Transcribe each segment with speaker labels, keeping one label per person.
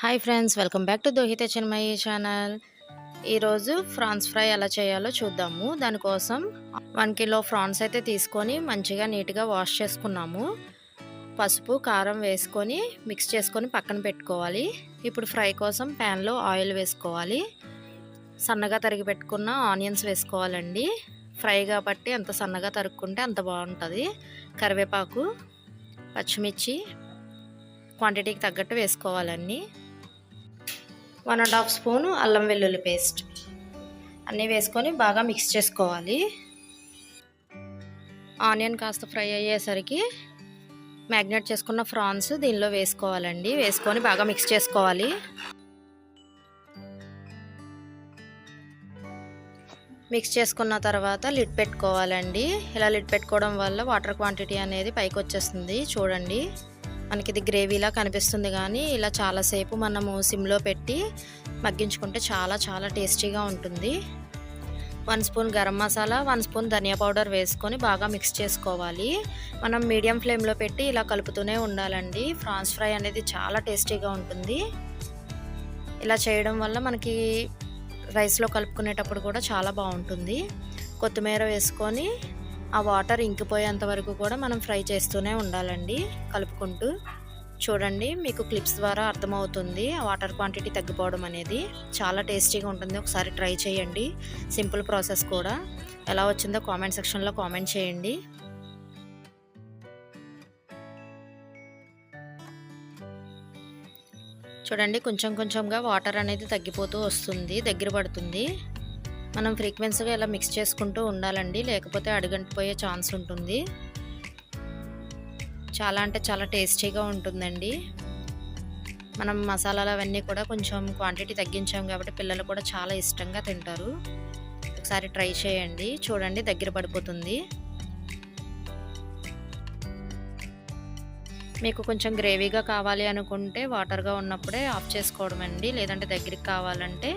Speaker 1: Hi friends welcome back to Dohitha Chinmayya channel ఈరోజు French fry ఎలా చేయాలో చూద్దాము. దానికోసం వన్ కిలో ఫ్రాన్స్ అయితే తీసుకొని మంచిగా నీట్గా వాష్ చేసుకున్నాము. పసుపు కారం వేసుకొని మిక్స్ చేసుకొని పక్కన పెట్టుకోవాలి. ఇప్పుడు ఫ్రై కోసం ప్యాన్లో ఆయిల్ వేసుకోవాలి. సన్నగా తరిగి పెట్టుకున్న ఆనియన్స్ వేసుకోవాలండి. ఫ్రై కాబట్టి ఎంత సన్నగా తరుక్కుంటే అంత బాగుంటుంది. కరివేపాకు పచ్చిమిర్చి క్వాంటిటీకి తగ్గట్టు వేసుకోవాలండి వన్ అండ్ హాఫ్ స్పూన్ అల్లం వెల్లుల్లి పేస్ట్. అన్నీ వేసుకొని బాగా మిక్స్ చేసుకోవాలి. ఆనియన్ కాస్త ఫ్రై అయ్యేసరికి మ్యాగ్నేట్ చేసుకున్న ఫ్రాన్స్ దీనిలో వేసుకోవాలండి. వేసుకొని బాగా మిక్స్ చేసుకోవాలి. మిక్స్ చేసుకున్న తర్వాత లిడ్ పెట్టుకోవాలండి. ఇలా లిడ్ పెట్టుకోవడం వల్ల వాటర్ క్వాంటిటీ అనేది పైకి వచ్చేస్తుంది చూడండి. మనకి ఇది గ్రేవీలా కనిపిస్తుంది కానీ ఇలా చాలాసేపు మనము సిమ్లో పెట్టి మగ్గించుకుంటే చాలా చాలా టేస్టీగా ఉంటుంది. One spoon garam masala one spoon dhania powder వేసుకొని బాగా మిక్స్ చేసుకోవాలి. మనం మీడియం ఫ్లేమ్లో పెట్టి ఇలా కలుపుతూనే ఉండాలండి. ఫ్రాన్స్ ఫ్రై అనేది చాలా టేస్టీగా ఉంటుంది. ఇలా చేయడం వల్ల మనకి రైస్లో కలుపుకునేటప్పుడు కూడా చాలా బాగుంటుంది. కొత్తిమీర వేసుకొని ఆ వాటర్ ఇంకిపోయేంత వరకు కూడా మనం ఫ్రై చేస్తూనే ఉండాలండి. కలుపుకుంటూ. చూడండి మీకు క్లిప్స్ ద్వారా అర్థమవుతుంది ఆ వాటర్ క్వాంటిటీ తగ్గిపోవడం అనేది. చాలా టేస్టీగా ఉంటుంది. ఒకసారి ట్రై చేయండి. సింపుల్ ప్రాసెస్ కూడా. ఎలా వచ్చిందో కామెంట్ సెక్షన్లో కామెంట్ చేయండి. చూడండి కొంచెం కొంచెంగా వాటర్ అనేది తగ్గిపోతూ వస్తుంది. దగ్గర పడుతుంది. మనం ఫ్రీక్వెన్సీగా ఇలా మిక్స్ చేసుకుంటూ ఉండాలండి. లేకపోతే అడుగంటిపోయే ఛాన్స్ ఉంటుంది. చాలా అంటే చాలా టేస్టీగా ఉంటుందండి. మనం మసాలాలు అవన్నీ కూడా కొంచెం క్వాంటిటీ తగ్గించాం కాబట్టి పిల్లలు కూడా చాలా ఇష్టంగా తింటారు. ఒకసారి ట్రై చేయండి. చూడండి దగ్గర పడిపోతుంది. మీకు కొంచెం గ్రేవీగా కావాలి అనుకుంటే వాటర్గా ఉన్నప్పుడే ఆఫ్ చేసుకోవడం అండి. లేదంటే దగ్గరికి కావాలంటే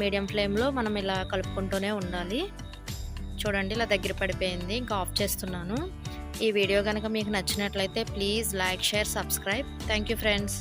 Speaker 1: మీడియం ఫ్లేమ్లో మనం ఇలా కలుపుకుంటూనే ఉండాలి. చూడండి ఇలా దగ్గర పడిపోయింది. ఇంకా ఆఫ్ చేస్తున్నాను. ఈ వీడియో కనుక మీకు నచ్చినట్లయితే please like share subscribe thank you friends